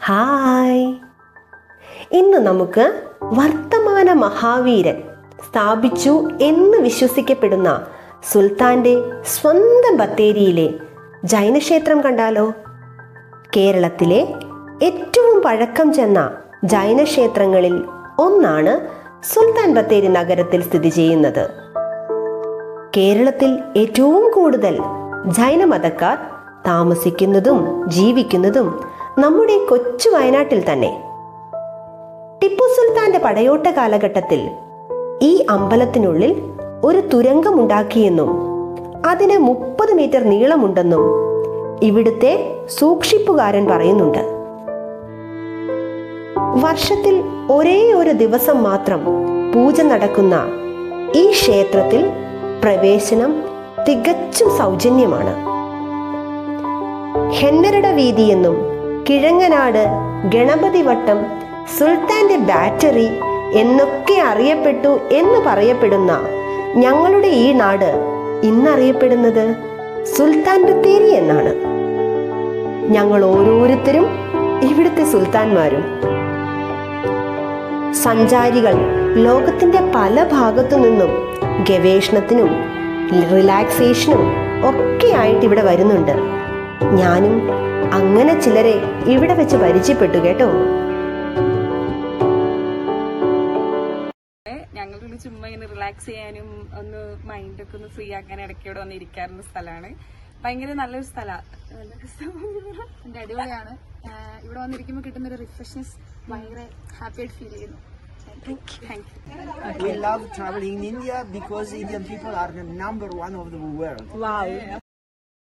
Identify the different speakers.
Speaker 1: Hi. ഇന്ന് നമുക്ക് വർത്തമാന മഹാവീരൻ സ്ഥാപിച്ചു എന്ന് വിശ്വസിക്കപ്പെടുന്ന സുൽത്താന്റെ സ്വന്തം ബത്തേരിയിലെ ജൈനക്ഷേത്രം കണ്ടാലോ? കേരളത്തിലെ ഏറ്റവും പഴക്കം ചെന്ന ജൈനക്ഷേത്രങ്ങളിൽ ഒന്നാണ് സുൽത്താൻ ബത്തേരി നഗരത്തിൽ സ്ഥിതി ചെയ്യുന്നത്. കേരളത്തിൽ ഏറ്റവും കൂടുതൽ ജൈനമതക്കാർ താമസിക്കുന്നതും ജീവിക്കുന്നതും നമ്മുടെ കൊച്ചു വയനാട്ടിൽ തന്നെ. ടിപ്പു സുൽത്താന്റെ പടയോട്ട കാലഘട്ടത്തിൽ ഈ അമ്പലത്തിനുള്ളിൽ ഒരു തുരങ്കമുണ്ടാക്കിയെന്നും അതിന് മുപ്പത് മീറ്റർ നീളമുണ്ടെന്നും ഇവിടുത്തെ സൂക്ഷിപ്പുകാരൻ പറയുന്നുണ്ട്. വർഷത്തിൽ ഒരേ ഒരു ദിവസം മാത്രം പൂജ നടക്കുന്ന ഈ ക്ഷേത്രത്തിൽ പ്രവേശനം തികച്ചും സൗജന്യമാണ്. ഹെന്നരുടെ വീതി എന്നും കിഴങ്ങനാട് ഗണപതി വട്ടം സുൽത്താന്റെ ബാറ്ററി എന്നൊക്കെ അറിയപ്പെട്ടു എന്ന് പറയപ്പെടുന്ന ഞങ്ങളുടെ ഈ നാട് ഇന്നറിയപ്പെടുന്നത് സുൽത്താൻ ബത്തേരി എന്നാണ്. ഞങ്ങൾ ഓരോരുത്തരും ഇവിടുത്തെ സുൽത്താൻമാരും സഞ്ചാരികൾ ലോകത്തിന്റെ പല ഭാഗത്തു നിന്നും ഗവേഷണത്തിനും റിലാക്സേഷനും ഒക്കെ ആയിട്ട് ഇവിടെ വരുന്നുണ്ട്. ഞാനും അങ്ങനെ ചിലരെ ഇവിടെ വെച്ച് പരിചയപ്പെട്ടു കേട്ടോ.
Speaker 2: ഞങ്ങൾക്ക് ചുമ്മാ ഇങ്ങനെ റിലാക്സ് ചെയ്യാനും ഒന്ന് മൈൻഡ് ഒക്കെ ഒന്ന് ഫ്രീ ആക്കാൻ ഇടയ്ക്ക് ഇവിടെ വന്ന് ഇരിക്കാറുള്ള സ്ഥലമാണ്. ഭയങ്കര നല്ലൊരു സ്ഥലമാണ്
Speaker 3: എന്റെ അടിപൊളിയാണ്. ഇവിടെ വന്നിരിക്കുമ്പോൾ കിട്ടുന്ന ഒരു റിഫ്രഷ്നെസ് ഭയങ്കര ഹാപ്പി ആയിട്ട് ഫീൽ ചെയ്യുന്നു.
Speaker 4: We love traveling in India because Indian people are the number one of the world.